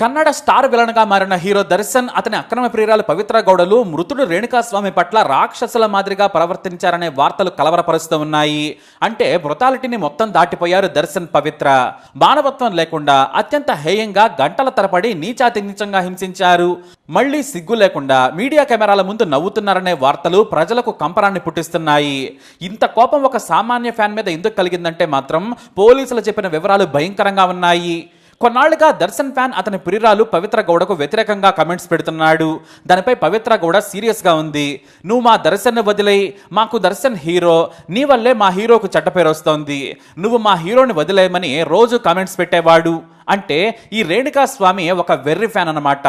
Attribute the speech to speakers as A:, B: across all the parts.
A: Kannada star విలన్గా మారిన hero Darshan అతని అక్రమ ప్రియురాలు పవిత్ర గౌడలు మృతుడు రేణుకాస్వామి పట్ల రాక్షసుల మాదిరిగా ప్రవర్తించారనే వార్తలు కలవరపరుస్తూ ఉన్నాయి. అంటే బ్రొటాలిటీని మొత్తం దాటిపోయారు దర్శన్ పవిత్ర. మానవత్వం లేకుండా అత్యంత హేయంగా గంటల తరబడి నీచాతి నీచంగా హింసించారు. మళ్ళీ సిగ్గు లేకుండా మీడియా కెమెరాల ముందు నవ్వుతున్నారనే వార్తలు ప్రజలకు కంపరాన్ని పుట్టిస్తున్నాయి. ఇంత కోపం ఒక సామాన్య ఫ్యాన్ మీద ఎందుకు కలిగిందంటే మాత్రం పోలీసులు చెప్పిన వివరాలు భయంకరంగా ఉన్నాయి. కొన్నాళ్ళుగా దర్శన్ ఫ్యాన్ అతని ప్రియురాలు పవిత్ర గౌడకు వ్యతిరేకంగా కమెంట్స్ పెడుతున్నాడు. దానిపై పవిత్ర గౌడ సీరియస్గా ఉంది. నువ్వు మా దర్శన్ వదిలే మాకు దర్శన్ హీరో. నీ వల్లే మా హీరోకు చెడ్డ పేరు వస్తోంది. నువ్వు మా హీరోని వదిలేయమని రోజు కామెంట్స్ పెట్టేవాడు. అంటే ఈ రేణుకా స్వామి ఒక వెర్రి ఫ్యాన్ అన్నమాట.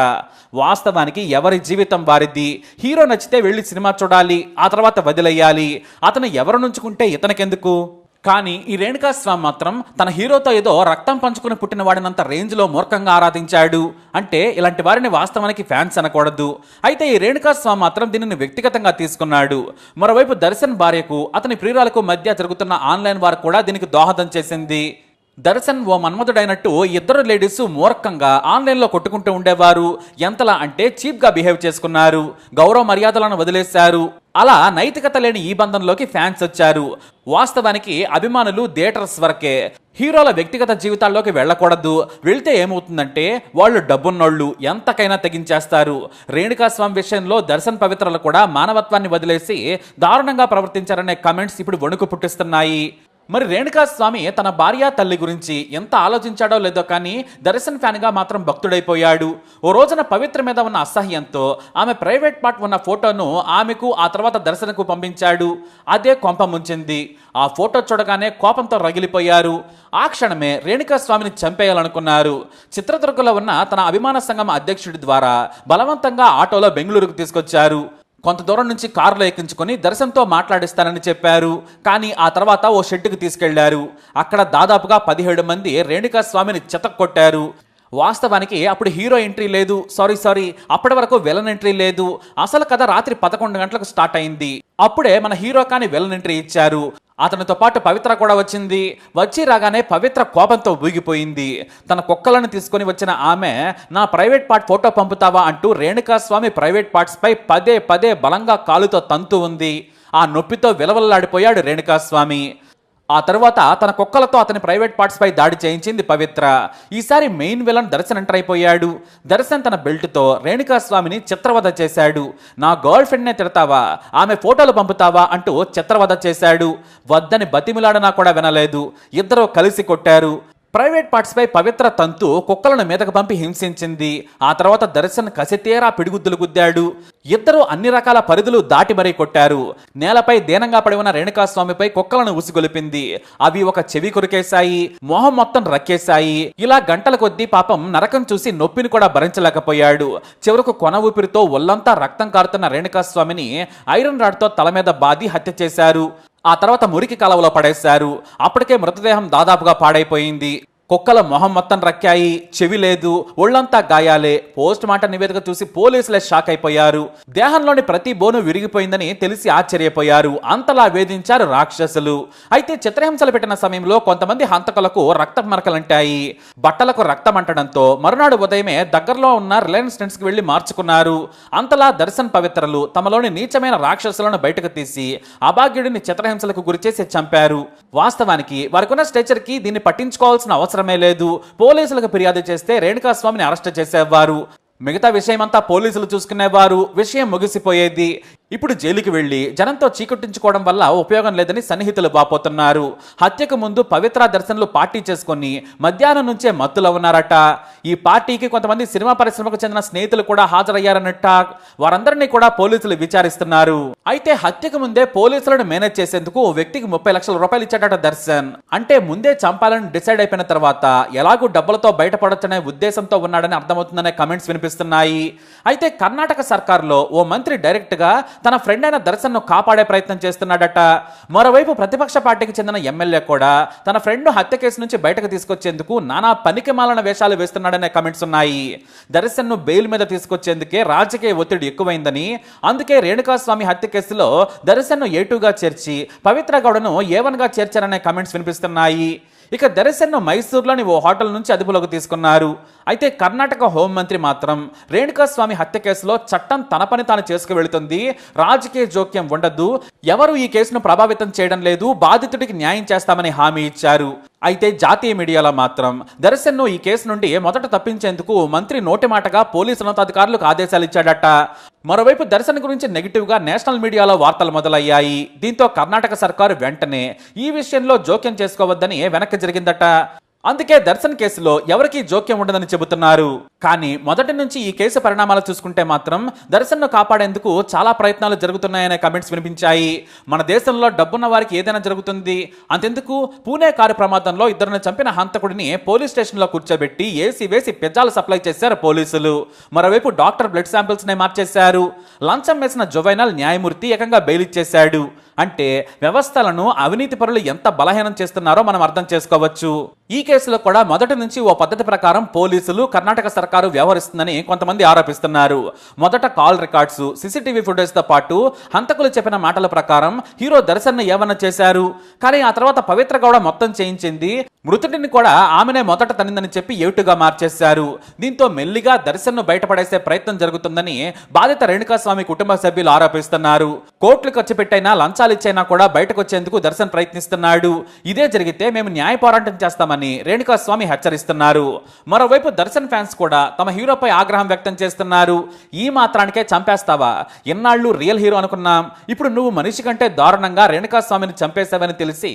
A: వాస్తవానికి ఎవరి జీవితం వారిది? హీరో నచ్చితే వెళ్ళి సినిమా చూడాలి. ఆ తర్వాత వదిలేయాలి. అతను ఎవరు నుంచుకుంటే ఇతనికెందుకు? కానీ ఈ రేణుకా స్వామి మాత్రం తన హీరోతో ఏదో రక్తం పంచుకుని పుట్టిన వాడినంత రేంజ్లో మూర్ఖంగా ఆరాధించాడు. అంటే ఇలాంటి వారిని వాస్తవానికి ఫ్యాన్స్ అనకూడదు. అయితే ఈ రేణుకా స్వామి మాత్రం దీనిని వ్యక్తిగతంగా తీసుకున్నాడు. మరోవైపు దర్శన్ భార్యకు అతని ప్రియురాలకు మధ్య జరుగుతున్న ఆన్లైన్ వారు కూడా దీనికి దోహదం చేసింది. దర్శన్ ఓ మన్మధుడైనట్టు ఇద్దరు లేడీస్ మూర్ఖంగా ఆన్లైన్లో కొట్టుకుంటూ ఉండేవారు. ఎంతలా అంటే చీప్గా బిహేవ్ చేసుకున్నారు. గౌరవ మర్యాదలను వదిలేశారు. అలా నైతికత లేని ఈ బంధంలోకి ఫ్యాన్స్ వచ్చారు. వాస్తవానికి అభిమానులు థియేటర్స్ వరకే. హీరోల వ్యక్తిగత జీవితాల్లోకి వెళ్ళకూడదు. వెళ్తే ఏమవుతుందంటే వాళ్ళు డబ్బున్నోళ్ళు. ఎంతకైనా తెగించేస్తారు. రేణుకాస్వామి విషయంలో దర్శన్ పవిత్రలు కూడా మానవత్వాన్ని వదిలేసి దారుణంగా ప్రవర్తించారనే కమెంట్స్ ఇప్పుడు వణుకు పుట్టిస్తున్నాయి. మరి రేణుకా స్వామి తన భార్య తల్లి గురించి ఎంత ఆలోచించాడో లేదో కానీ దర్శన్ ఫ్యాన్గా మాత్రం భక్తుడైపోయాడు. ఓ రోజున పవిత్ర మీద ఉన్న అసహ్యంతో ఆమె ప్రైవేట్ పార్ట్ ఉన్న ఫోటోను ఆమెకు ఆ తర్వాత దర్శనకు పంపించాడు. అదే కొంప ముంచింది. ఆ ఫోటో చూడగానే కోపంతో రగిలిపోయారు. ఆ క్షణమే రేణుకా స్వామిని చంపేయాలనుకున్నారు. చిత్రదుర్గలో ఉన్న తన అభిమాన సంఘం అధ్యక్షుడి ద్వారా బలవంతంగా ఆటోలో బెంగళూరుకు తీసుకొచ్చారు. కొంత దూరం నుంచి కారులో ఎక్కించుకొని దర్శన్తో మాట్లాడిస్తానని చెప్పారు. కానీ ఆ తర్వాత ఓ షెడ్డుకు తీసుకెళ్ళారు. అక్కడ దాదాపుగా పదిహేడు మంది రేణుకా స్వామిని చెతక్కొట్టారు. వాస్తవానికి అప్పుడు హీరో ఎంట్రీ లేదు. Sorry sorry. అప్పటి వరకు విలన్ ఎంట్రీ లేదు. అసలు కథ రాత్రి పదకొండు గంటలకు స్టార్ట్ అయింది. అప్పుడే మన హీరో కాని విలన్ ఎంట్రీ ఇచ్చారు. అతనితో పాటు పవిత్ర కూడా వచ్చింది. వచ్చి రాగానే పవిత్ర కోపంతో ఊగిపోయింది. తన కుక్కలను తీసుకొని వచ్చిన ఆమె నా ప్రైవేట్ పార్ట్ ఫోటో పంపుతావా? అంటూ రేణుకా స్వామి ప్రైవేట్ పార్ట్స్ పై పదే పదే బలంగా కాలుతో తంతు ఉంది. ఆ నొప్పితో విలవల్లాడిపోయాడు రేణుకా స్వామి. ఆ తర్వాత తన కుక్కలతో అతని ప్రైవేట్ పార్ట్స్పై దాడి చేయించింది పవిత్ర. ఈసారి మెయిన్ విలన్ దర్శన్ ఎంటర్ అయిపోయాడు. దర్శన్ తన బెల్ట్తో రేణుకాస్వామిని చిత్రవధ చేశాడు. నా గర్ల్ ఫ్రెండ్నే తిడతావా? ఆమె ఫోటోలు పంపుతావా? అంటూ చిత్రవధ చేశాడు. వద్దని బతిమిలాడనా కూడా వినలేదు. ఇద్దరు కలిసి కొట్టారు. ప్రైవేట్ పార్ట్స్పై పవిత్ర తంతు కుక్కలను మీదకు పంపి హింసించింది. ఆ తర్వాత దర్శన్ కసితేరా పిడిగుద్దులు గుద్దాడు. ఇద్దరు అన్ని రకాల పరిధులు దాటి మరీ కొట్టారు. నేలపై దీనంగా పడి ఉన్న రేణుకాస్వామిపై కుక్కలను ఉసిగొలిపింది అవి ఒక చెవి కొరికేశాయి మొహం మొత్తం రక్కేశాయి. ఇలా గంటల కొద్దీ పాపం నరకం చూసి నొప్పిని కూడా భరించలేకపోయాడు. చివరకు కొన ఊపిరితో ఒళ్ళంతా రక్తం కారుతున్న రేణుకాస్వామిని ఐరన్ రాడ్తో తల మీద బాది హత్య చేశారు. ఆ తర్వాత మురికి కాలువలో పడేశారు. అప్పటికే మృతదేహం దాదాపుగా పాడైపోయింది. కుక్కల మొహం మొత్తం రక్కాయి చెవి లేదు ఒళ్ళంతా గాయాలే. పోస్ట్ మార్టం నివేదిక చూసి పోలీసులే షాక్ అయిపోయారు. దేహంలోని ప్రతి బోను విరిగిపోయిందని తెలిసి ఆశ్చర్యపోయారు. అంతలా వేధించారు రాక్షసులు. అయితే చిత్రహింసలు పెట్టిన సమయంలో కొంతమంది హంతకులకు రక్త మరకలంటాయి బట్టలకు రక్తం అంటడంతో మరునాడు ఉదయమే దగ్గరలో ఉన్న రిలయన్స్ ట్రెండ్స్కి వెళ్ళి మార్చుకున్నారు. అంతలా దర్శన్ పవిత్రలు తమలోని నీచమైన రాక్షసులను బయటకు తీసి అభాగ్యుడిని చిత్రహింసలకు గురిచేసి చంపారు. వాస్తవానికి వారికున్న స్ట్రెచర్కి దీన్ని పట్టించుకోవాల్సిన అవసరం అవసరమే లేదు. పోలీసులకు ఫిర్యాదు చేస్తే రేణుకాస్వామిని అరెస్ట్ చేసేవారు. మిగతా విషయమంతా పోలీసులు చూసుకునేవారు. విషయం ముగిసిపోయేది. ఇప్పుడు జైలుకి వెళ్ళి జనంతో చీకటించుకోవడం వల్ల ఉపయోగం లేదని సన్నిహితులు వాపోతున్నారు. హత్యకు ముందు పవిత్ర దర్శనలు పార్టీ చేసుకుని మధ్యాహ్నం నుంచే మత్తులో ఉన్నారట. ఈ పార్టీకి కొంతమంది సినిమా పరిశ్రమకు చెందిన స్నేహితులు కూడా హాజరయ్యారన్నట్ట వారందరినీ కూడా పోలీసులు విచారిస్తున్నారు. అయితే హత్యకు ముందే పోలీసులను మేనేజ్ చేసేందుకు ఓ వ్యక్తికి ముప్పై లక్షల రూపాయలు ఇచ్చాడట దర్శన్. అంటే ముందే చంపాలని డిసైడ్ అయిపోయిన తర్వాత ఎలాగూ డబ్బులతో బయటపడొచ్చనే ఉద్దేశంతో ఉన్నాడని అర్థమవుతుందనే కమెంట్స్ వినిపిస్తున్నాయి. అయితే కర్ణాటక సర్కార్లో ఓ మంత్రి డైరెక్ట్గా తన ఫ్రెండ్ అయిన దర్శన్ను కాపాడే ప్రయత్నం చేస్తున్నాడట. మరోవైపు ప్రతిపక్ష పార్టీకి చెందిన ఎమ్మెల్యే కూడా తన ఫ్రెండ్ హత్య కేసు నుంచి బయటకు తీసుకొచ్చేందుకు నానా పనికిమాలన వేషాలు వేస్తున్నాడనే కమెంట్స్ ఉన్నాయి. దర్శన్ను బెయిల్ మీద తీసుకొచ్చేందుకే రాజకీయ ఒత్తిడి ఎక్కువైందని అందుకే రేణుకాస్వామి హత్య కేసులో దర్శన్ను ఏటుగా చేర్చి పవిత్ర గౌడను ఏవన్గా చేర్చారనే కమెంట్స్ వినిపిస్తున్నాయి. ఇక దర్శన్ను మైసూర్లోని ఓ హోటల్ నుంచి అదుపులోకి తీసుకున్నారు. అయితే కర్ణాటక హోంమంత్రి మాత్రం రేణుకాస్వామి హత్య కేసులో చట్టం తన పని తాను చేసుకు వెళుతుంది రాజకీయ జోక్యం ఉండదు. ఎవరు ఈ కేసును ప్రభావితం చేయడం లేదు. బాధితుడికి న్యాయం చేస్తామని హామీ ఇచ్చారు. అయితే జాతీయ మీడియాలో మాత్రం దర్శన్ను ఈ కేసు నుండి మొదట తప్పించేందుకు మంత్రి నోటి మాటగా పోలీసు ఉన్నతాధికారులకు ఆదేశాలు ఇచ్చాడట. మరోవైపు దర్శన్ గురించి నెగిటివ్గా నేషనల్ మీడియాలో వార్తలు మొదలయ్యాయి. దీంతో కర్ణాటక సర్కారు వెంటనే ఈ విషయంలో జోక్యం చేసుకోవద్దని వెనక్కి జరిగిందట? అందుకే దర్శన్ కేసులో ఎవరికీ జోక్యం ఉండదని చెబుతున్నారు. కానీ మొదటి నుంచి ఈ కేసు పరిణామాలు చూసుకుంటే మాత్రం దర్శన్ను కాపాడేందుకు చాలా ప్రయత్నాలు జరుగుతున్నాయనే కమెంట్స్ వినిపించాయి. మన దేశంలో డబ్బున్న వారికి ఏదైనా జరుగుతుంది. అంతెందుకు? పూణే కారు ప్రమాదంలో ఇద్దరిని చంపిన హంతకుడిని పోలీస్ స్టేషన్లో కూర్చోబెట్టి ఏసీ వేసి పెజ్జాలు సప్లై చేశారు పోలీసులు. మరోవైపు డాక్టర్ బ్లడ్ శాంపిల్స్ నే మార్చేశారు. లంచం వేసిన జువైనల్ న్యాయమూర్తి ఏకంగా బెయిల్ ఇచ్చేశాడు. అంటే వ్యవస్థలను అవినీతి పరులు ఎంత బలహీనం చేస్తున్నారో మనం అర్థం చేసుకోవచ్చు. ఈ కేసులో కూడా మొదటి నుంచి ఓ పద్ధతి ప్రకారం పోలీసులు కర్ణాటక సర్కారు వ్యవహరిస్తుందని కొంతమంది ఆరోపిస్తున్నారు. మొదట కాల్ రికార్డ్స్ సీసీటీవీ ఫుటేజ్తో పాటు హంతకులు చెప్పిన మాటల ప్రకారం హీరో దర్శన్ ఏమన్నా చేశారు. కానీ ఆ తర్వాత పవిత్ర గౌడ మొత్తం చేయించింది. మృతుడిని కూడా ఆమెనే మొదట తనిందని చెప్పి ఏటుగా మార్చేశారు. దీంతో మెల్లిగా దర్శన్ను బయటపడేసే ప్రయత్నం జరుగుతుందని బాధిత రేణుకాస్వామి కుటుంబ సభ్యులు ఆరోపిస్తున్నారు. కోట్లు ఖర్చు పెట్టైనా లంచాలు ఇచ్చైనా కూడా బయటకు వచ్చేందుకు దర్శన్ ప్రయత్నిస్తున్నాడు. ఇదే జరిగితే మేము న్యాయ పోరాటం చేస్తామని రేణుకాస్వామి హెచ్చరిస్తున్నారు. మరోవైపు దర్శన్ ఫ్యాన్స్ కూడా తమ హీరోపై ఆగ్రహం వ్యక్తం చేస్తున్నారు. ఈ మాత్రానికే చంపేస్తావా? ఎన్నాళ్ళు రియల్ హీరో అనుకున్నాం. ఇప్పుడు నువ్వు మనిషి కంటే దారుణంగా రేణుకాస్వామిని చంపేశావని తెలిసి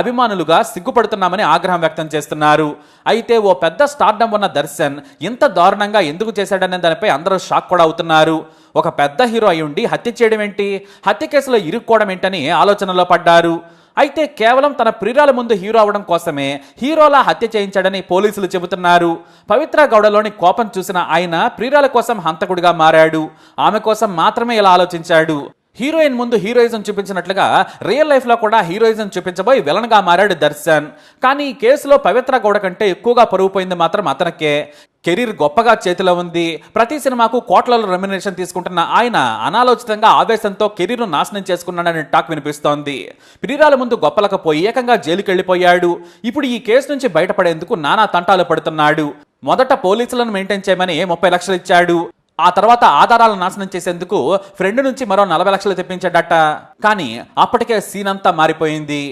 A: అభిమానులుగా సిగ్గుపడుతున్నామని ఆగ్రహం వ్యక్తం చేస్తున్నారు. అయితే ఓ పెద్ద స్టార్డమ్ ఉన్న దర్శన్ ఇంత దారుణంగా ఎందుకు చేశాడనే దానిపై అందరూ షాక్ కూడా అవుతున్నారు. ఒక పెద్ద హీరో అయి ఉండి హత్య చేయడం ఏంటి? హత్య కేసులో ఇరుక్కోవడం ఏంటని ఆలోచనలో పడ్డారు. అయితే కేవలం తన ప్రియురాల ముందు హీరో అవడం కోసమే హీరోలా హత్య చేయించాడని పోలీసులు చెబుతున్నారు. పవిత్ర గౌడలోని కోపం చూసిన ఆయన ప్రియురాల కోసం హంతకుడిగా మారాడు. ఆమె కోసం మాత్రమే ఇలా ఆలోచించాడు. హీరోయిన్ ముందు హీరోయిజం చూపించినట్లుగా రియల్ లైఫ్లో కూడా హీరోయిజం చూపించబోయి విలన్గా మారాడు దర్శన్. కానీ ఈ కేసులో పవిత్ర గౌడ కంటే ఎక్కువగా పరుగు పోయింది మాత్రం అతనికే. కెరీర్ గొప్పగా చేతిలో ఉంది. ప్రతి సినిమాకు కోట్లలో రెమ్యునేషన్ తీసుకుంటున్న ఆయన అనాలోచితంగా ఆవేశంతో కెరీర్ను నాశనం చేసుకున్నాడని టాక్ వినిపిస్తోంది. ప్రియురాల ముందు గొప్పలకు పోయి ఏకంగా జైలుకి వెళ్ళిపోయాడు ఇప్పుడు ఈ కేసు నుంచి బయటపడేందుకు నానా తంటాలు పడుతున్నాడు. మొదట పోలీసులను మెయింటైన్ చేయమని ముప్పై లక్షలు ఇచ్చాడు. ఆ తర్వాత ఆధారాలను నాశనం చేసేందుకు ఫ్రెండ్ నుంచి మరో నలభై లక్షలు తెప్పించాడట. కానీ అప్పటికే సీన్ అంతా మారిపోయింది.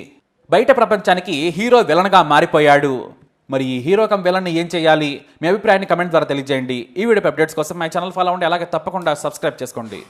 A: బయట ప్రపంచానికి హీరో విలన్గా మారిపోయాడు. మరి ఈ హీరో కమ్ విలన్ ఏం చేయాలి? మీ అభిప్రాయాన్ని కమెంట్ ద్వారా తెలియజేయండి. ఈ వీడియో అప్డేట్స్ కోసం మై ఛానల్ ఫాలో అవ్వండి. అలాగే తప్పకుండా సబ్స్క్రైబ్ చేసుకోండి.